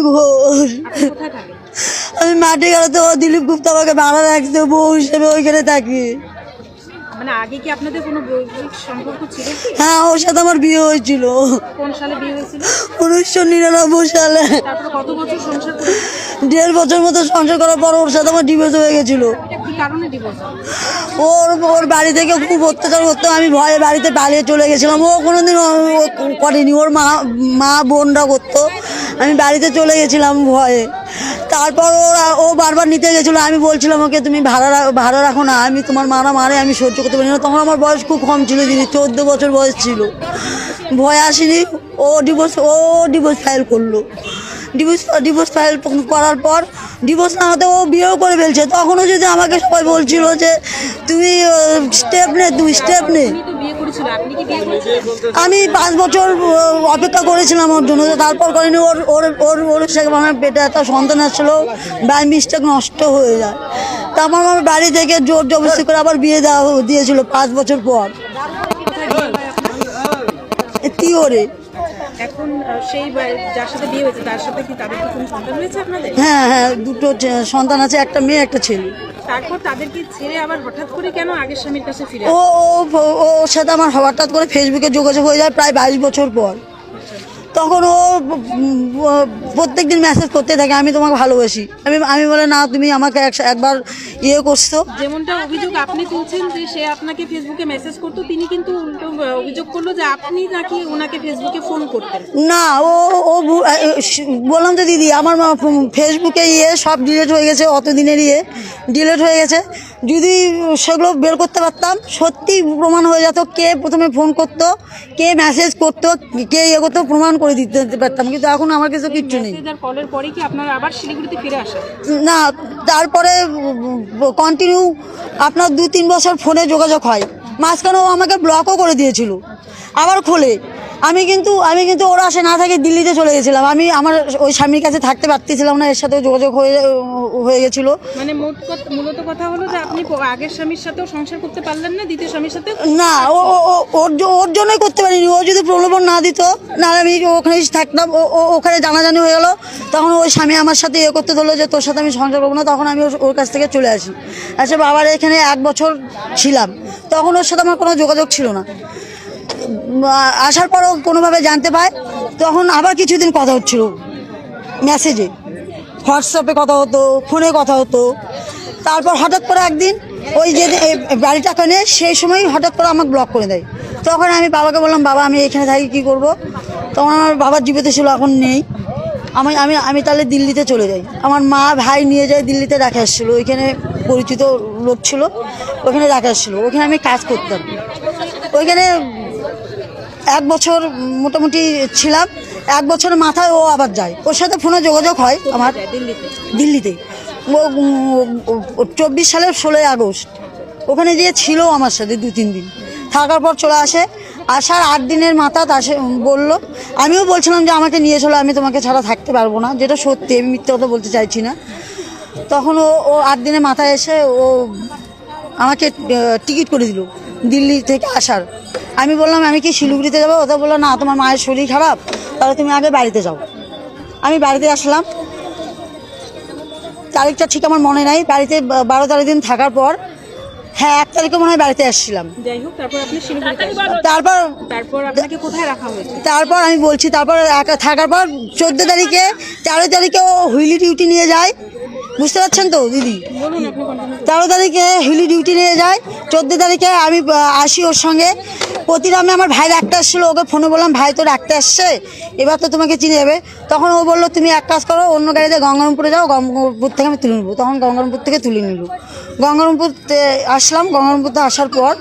কোথায় থাকেন? আমি মাঠে গেলে তো দিলীপ গুপ্তা আমাকে ভাড়া রাখছে বউ হিসেবে ওইখানে থাকি। মানে আগে কি আপনাদের কোনো সম্পর্ক ছিল হ্যাঁ ওর সাথে আমার বিয়ে হয়েছিল। কোন সালে বিয়ে হয়েছিল? উনিশশো নিরানব্বই সালে। কত বছর সংসার দেড় বছর মতো সংসার করার পর ওর সাথে আমার ডিভোর্স হয়ে গেছিল। ওর ওর বাড়ি থেকে খুব অত্যাচার করতো, আমি ভয়ে বাড়িতে পালিয়ে চলে গেছিলাম। ও কোনোদিন করেনি, ওর মা মা বোনরা করতো। আমি বাড়িতে চলে গেছিলাম ভয়ে। তারপর ওরা, ও বারবার নিতে গেছিল, আমি বলছিলাম, ওকে তুমি ভাড়া ভাড়া রাখো না, আমি তোমার মারা মারে আমি সহ্য করতে পারি না। তখন আমার বয়স খুব কম ছিল যিনি চোদ্দ বছর বয়স ছিল। ভয় আসেনি, ও ডিভোর্স ও ডিভোর্স ফাইল করল। ডিভোর্স ডিভোর্স ফাইল করার পর ডিভোর্স না হতে ও বিয়েও করে ফেলছে। তখনও যদি আমাকে সবাই বলছিল যে তুমি স্টেপ নে তুমি স্টেপ নে। আমি পাঁচ বছর অপেক্ষা করেছিলাম ওর জন্য তারপর করিনি ওর ওর ওর ওর সে আমার পেটে একটা সন্তান আসছিল বাই মিস্টেক নষ্ট হয়ে যায়। তা আমার বাড়ি থেকে জোর জবরদস্তি করে আবার বিয়ে দেওয়া দিয়েছিল পাঁচ বছর পর। তিওরে। এখন সেই যার সাথে বিয়ে হয়েছে তার সাথে কি তাদের কোনো সন্তান হয়েছে আপনাদের হ্যাঁ হ্যাঁ দুটো সন্তান আছে একটা মেয়ে একটা ছেলে তারপর তাদেরকে ছেড়ে আবার হঠাৎ করে কেন আগের স্বামীর কাছে ফিরে ও ও ওর সাথে আমার হঠাৎ করে ফেসবুকে যোগাযোগ হয়ে যায় প্রায় বাইশ বছর পর তখন ও প্রত্যেক দিন মেসেজ করতে থাকে আমি তোমাকে ভালোবাসি। আমি আমি বলে না তুমি আমাকে এক- একবার ইয়ে করছ। যেমনটা অভিযোগ আপনি তুলছেন যে সে আপনাকে ফেসবুকে মেসেজ করতো তিনি কিন্তু উল্টো অভিযোগ করল যে আপনি নাকি ওনাকে ফেসবুকে ফোন করতেন। না ও ও বললাম তো দিদি আমার মা- ফেসবুকে ইয়ে সব ডিলেট হয়ে গেছে অত দিনের ইয়ে ডিলেট হয়ে গেছে। যদি সেগুলো বের করতে পারতাম সত্যি প্রমাণ হয়ে যেত কে প্রথমে ফোন করতো কে মেসেজ করতো কে ইয়ে করতো প্রমাণ করে দিতে দিতে পারতাম। কিন্তু এখন আমার কাছে কিচ্ছু নেই। কলের পরে কি আপনারা আবার শিলিগুড়িতে ফিরে আসেন? না তারপরে কন্টিনিউ আপনার দু তিন বছর ফোনে যোগাযোগ হয়। মাঝখানে ও আমাকে ব্লকও করে দিয়েছিল। আবার খোলে। আমি কিন্তু আমি কিন্তু ওরা আসে না থাকে দিল্লিতে চলে গেছিলাম। আমি আমার ওই স্বামীর কাছে থাকতে পারতেছিলাম না এর সাথে যোগাযোগ হয়ে হয়ে গেছিল। মানে মোট মূলত কথা হলো যে আপনি আগের স্বামীর সাথেও সংসার করতে পারলেন না দ্বিতীয় স্বামীর সাথে না ও ওর ওর জন্যই করতে পারিনি। ও যদি প্রলোভন না দিত না আমি ওখানে থাকতাম। ও ওখানে জানাজানি হয়ে গেলো। তখন ওই স্বামী আমার সাথে ইয়ে করতে ধরলো যে তোর সাথে আমি সংসার করব না। তখন আমি ওর- কাছ থেকে চলে আসি। আচ্ছা বাবার এখানে এক বছর ছিলাম। তখন ওর সাথে আমার কোনো যোগাযোগ ছিল না। আসার পরও কোনোভাবে জানতে পায়। তখন আবার কিছুদিন কথা হচ্ছিল মেসেজে হোয়াটসঅ্যাপে কথা হতো ফোনে কথা হতো। তারপর হঠাৎ করে একদিন ওই যে বাড়িটা কেনে, সেই সময় হঠাৎ করে আমাকে ব্লক করে দেয়। তখন আমি বাবাকে বললাম, বাবা, আমি এখানে থাকি, কী করব? তখন আমার বাবার জীবিত ছিল, এখন নেই। আমি আমি আমি তাহলে দিল্লিতে চলে যাই। আমার মা, ভাই নিয়ে যায় দিল্লিতে রাখে আসছিল। ওইখানে পরিচিত লোক ছিল, ওখানে রাখে আসছিল। ওখানে আমি কাজ করতাম। ওইখানে এক বছর মোটামুটি ছিলাম, এক বছরের মাথায় ও আবার যায়। ওর সাথে ফোনে যোগাযোগ হয় আমার দিল্লিতে। ও চব্বিশ সালের ষোলোই আগস্ট। ওখানে গিয়ে ছিল আমার সাথে দু, তিন দিন। থাকার পর চলে আসে। আসার আট দিনের মাথা আসে বলল। আমিও বলছিলাম যে আমাকে নিয়ে চলো, আমি তোমাকে ছাড়া থাকতে পারব না। যেটা সত্যি, আমি মিথ্যে কথা বলতে চাইছি না। তখন ও ও আট দিনের মাথায় এসে ও আমাকে টিকিট করে দিল দিল্লি থেকে আসার। আমি বললাম আমি কি শিলিগুড়িতে যাব? ওদের বলল না তোমার মায়ের শরীর খারাপ তাহলে তুমি আগে বাড়িতে যাও। আমি বাড়িতে আসলাম। তারিখটা ঠিক আমার মনে নাই। বাড়িতে বারো তেরো দিন থাকার পর হ্যাঁ এক তারিখে মনে হয় বাড়িতে আসছিলাম। তারপর। তারপর আমি বলছি তারপর এক- থাকার পর চোদ্দ তারিখে তেরো তারিখে ও হুইলি ডিউটি নিয়ে যায়। বুঝতে পারছেন তো দিদি? তেরো তারিখে হিলি ডিউটি নিয়ে যায় চোদ্দ তারিখে আমি আসি ওর সঙ্গে। প্রতিরামে আমার ভাই ডাক্তার আসছিল ওকে ফোনে বললাম ভাই তো ডাক্তার আসছে এবার তো তোমাকে চিনে যাবে। তখন ও বলল তুমি এক কাজ করো অন্য গাড়িতে গঙ্গারামপুরে যাও গঙ্গারামপুর থেকে আমি তুলে নেব। তখন গঙ্গারামপুর থেকে তুলে নিল। গঙ্গারামপুর আসলাম গঙ্গারামপুরতে আসার পর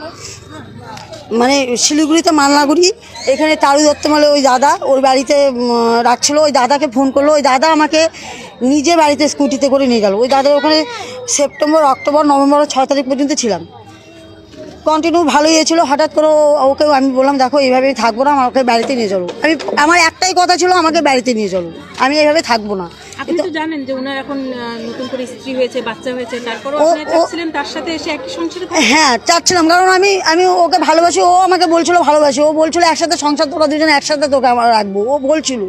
মানে শিলিগুড়িতে মালনাগুড়ি এখানে তারু দত্তমালে ওই দাদা ওর বাড়িতে রাখছিল ওই দাদাকে ফোন করল। ওই দাদা আমাকে নিজে বাড়িতে স্কুটিতে করে নিয়ে গেল। ওই দাদার ওখানে সেপ্টেম্বর অক্টোবর নভেম্বর ছয় তারিখ পর্যন্ত ছিলাম। কন্টিনিউ ভালোই হয়েছিল। হঠাৎ করে ওকে আমি বললাম দেখো এইভাবে থাকব না আমাকে বাড়িতে নিয়ে চলো। আমি আমার একটাই কথা ছিল আমাকে বাড়িতে নিয়ে চলো। আমি এইভাবে থাকব না। আপনি তো জানেন যে ওনার এখন নতুন করে স্ত্রী হয়েছে বাচ্চা হয়েছে তারপরও ও- চাচ্ছিলেন তার সাথে এসে একই সংসারে হ্যাঁ চাচ্ছিলাম কারণ আমি আমি ওকে ভালোবাসি ও আমাকে বলছিল ভালোবাসি ও বলছিল একসাথে সংসার তোরা দুজন একসাথে তোকে আমার রাখব ও বলছিল।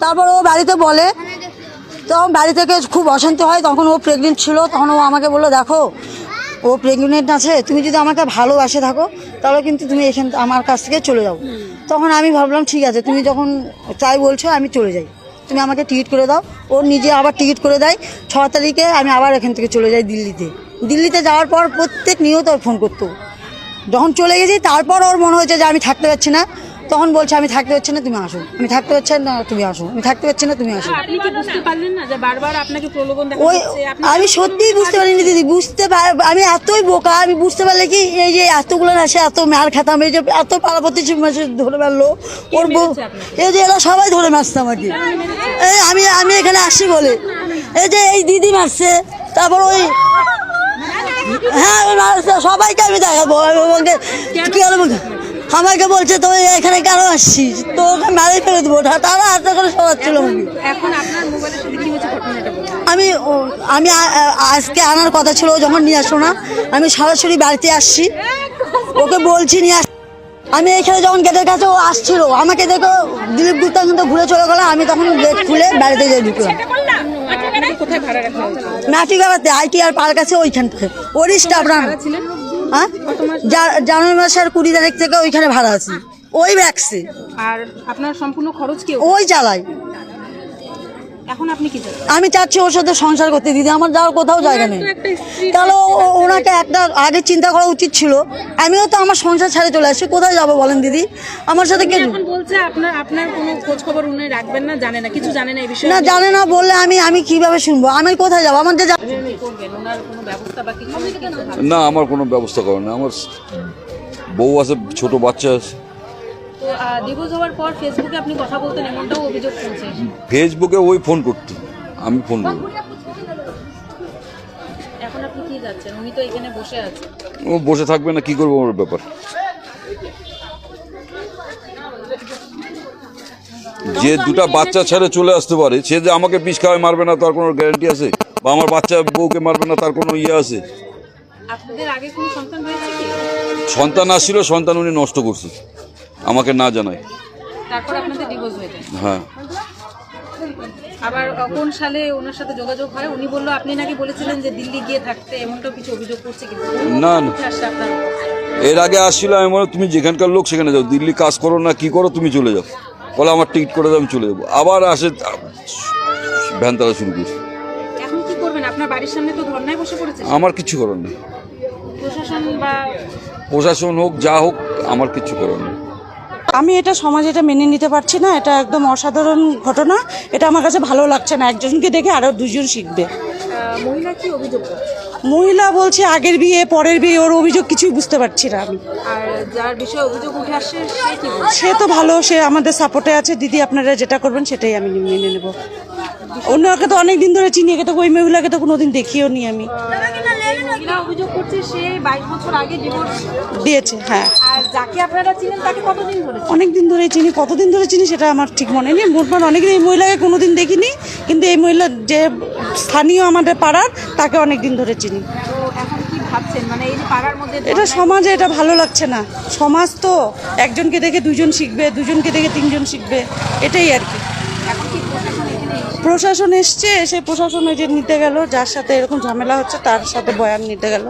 তারপর ও বাড়িতে বলে তখন বাড়ি থেকে খুব অশান্তি হয়, তখন ও প্রেগনেন্ট ছিল, তখন ও আমাকে বলল, দেখো, ও প্রেগনেন্ট আছে, তুমি যদি আমাকে ভালোবাসে থাকো, তাহলে কিন্তু তুমি এখান, আমার কাছ থেকে চলে যাও। তখন আমি ভাবলাম, ঠিক আছে, তুমি যখন চাই বলছো, আমি চলে যাই। তুমি আমাকে টিকিট করে দাও। ও নিজে আবার টিকিট করে দেয়। ছ তারিখে আমি আবার এখান থেকে চলে যাই দিল্লিতে। দিল্লিতে যাওয়ার পর প্রত্যেক নিয়ত ফোন করতো। যখন চলে গেছি, তারপর ওর মনে হয়েছে যে আমি থাকতে পারছি না। তখন বলছে আমি থাকতে পারছি না তুমি আসো আমি থাকতে পারছি না তুমি আসো আমি থাকতে পারছি না তুমি আসো আপনি কি বুঝতে পারলেন না যে বারবার আপনাকে প্রলোভন ওই আমি সত্যিই বুঝতে পারিনি দিদি বুঝতে পার আমি এতই বোকা আমি বুঝতে পারলে কি এই যে এতগুলো আসে এত মার খেতাম এই যে এত পাড়াপতি মাসে ধরে মারলো ওর এই যে এরা সবাই ধরে মারছে আমাকে এই আমি আমি এখানে আসি বলে এই যে এই দিদি মারছে তারপর ওই হ্যাঁ সবাইকে আমি দেখাবো আমি বলকে কি আমাকে বলছে তো এখানে কেন আসছিস? তো ওকে মারি ফেলে দেবো। তারা হাতে করে সরাচ্ছিল আমি ও- আমি আজকে আনার কথা ছিল যখন নিয়ে আসো না আমি সরাসরি বাড়িতে আসছি। ওকে বলছি নিয়ে আস আমি এখানে যখন গেটের কাছে ও আসছিল। আমাকে দেখো দিলীপ গুপ্তা কিন্তু ঘুরে চলে গেলো। আমি তখন গেট খুলে বাড়িতে যাই ঢুকলাম। আপনাকে কোথায় ভাড়া রাখা হয়েছে? নাটিগাড়াতে আইটি আর পার্ক আছে ওইখানটায় ওরই স্টাফ রান। ভাড়া ছিলেন? হ্যাঁ? জানুয়ারি মাসের কুড়ি তারিখ থেকে ওইখানে ভাড়া আছি। ওই ব্যাগসে আর আপনার সম্পূর্ণ খরচ কি ওই চালাই। এখন আপনি কি আমি চাচ্ছি ওর সাথে সংসার করতে দিদি। আমার যাওয়ার কোথাও জায়গা নেই। তাহলে ওনাকে একটা আগে চিন্তা করা উচিত ছিল। আমিও তো আমার সংসার ছেড়ে চলে আসছি। কোথায় যাব বলেন দিদি? আমার সাথে কে বলছে আপনার আপনার কোনো খোঁজ খবর উনি রাখবেন না জানে না। কিছু জানে না এই বিষয়ে। না জানে না বললে আমি আমি কীভাবে শুনব? আমি কোথায় যাব? আমার যে? না আমার কোনো ব্যবস্থা করে না। আমার বউ আছে ছোট বাচ্চা আছে। তো ডিভোর্স হওয়ার পর ফেসবুকে আপনি কথা বলতেন এমনটাও অভিযোগ শুনছে। ফেসবুকে ওই ফোন করতো। আমি ফোন করি এখন আপনি কি যাচ্ছেন? উনি তো এখানে বসে আছে। ও বসে থাকবে না কি করব ওর ব্যাপার? যে দুটা বাচ্চা ছেড়ে চলে আসতে পারে সে যে আমাকে বিষ খাওয়ায় মারবে না তার কোনো গ্যারান্টি আছে? বা আমার বাচ্চা বউকে মারবে না তার কোনো ইয়ে আছে? আপনাদের আগে কোনো সন্তান হয়েছে সন্তান আসছিল সন্তান উনি নষ্ট করছে। আমাকে না জানায়। তারপর আপনাদের ডিভোর্স হয়ে যায়। হ্যাঁ। আবার কোন সালে ওনার সাথে যোগাযোগ হয়? উনি বলল আপনি নাকি বলেছিলেন যে দিল্লি গিয়ে থাকতে এমনটাও কিছু অভিযোগ করছে কিন্তু না না। উঠে আসছে আপনার? এর আগে আসছিল আমি বললাম তুমি যেখানকার লোক সেখানে যাও। দিল্লি কাজ করো না কি করো তুমি চলে যাও। বলে আমার টিকিট করে দাও আমি চলে যাব। আবার আসে ভ্যান তারা শুরু করছে। এখন কি করবেন? আপনার বাড়ির সামনে তো ধর্নায় বসে পড়েছে? আমার কিছু করার নেই। প্রশাসন বা প্রশাসন হোক যা হোক আমার কিছু করার নেই। আমি এটা সমাজে এটা মেনে নিতে পারছি না এটা একদম অসাধারণ ঘটনা এটা আমার কাছে ভালো লাগছে না একজনকে দেখে আরও দুজন শিখবে। মহিলা কি অভিযোগ মহিলা বলছে আগের বিয়ে পরের বিয়ে ওর অভিযোগ কিছুই বুঝতে পারছি না আমি। যার বিষয়ে অভিযোগ উঠে আসছে সে তো ভালো সে আমাদের সাপোর্টে আছে দিদি আপনারা যেটা করবেন সেটাই আমি মেনে নেব। অন্যকে তো অনেক দিন ধরে চিনি একে তো ওই মহিলাকে তো কোনোদিন দেখিও নি আমি। মহিলা অভিযোগ করছে সে বাইশ বছর আগে ডিভোর্স দিয়েছে হ্যাঁ। আর যাকে আপনারা চিনেন তাকে কতদিন ধরে? অনেক দিন ধরে চিনি কতদিন ধরে চিনি সেটা আমার ঠিক মনে নেই। মোটমাট অনেকদিন এই মহিলাকে কোনোদিন দেখিনি কিন্তু এই মহিলা যে স্থানীয় আমাদের পাড়ার তাকে অনেক দিন ধরে চিনি। এখন ভাবছেন? মানে পাড়ার মধ্যে এটা সমাজে এটা ভালো লাগছে না। সমাজ তো একজনকে দেখে দুজন শিখবে দুজনকে দেখে তিনজন শিখবে এটাই আর কি এখন কি প্রশাসন এখানে এসে প্রশাসন এসছে সেই প্রশাসনে যে নিতে গেল, যার সাথে এরকম ঝামেলা হচ্ছে, তার সাথে বয়ান নিতে গেল।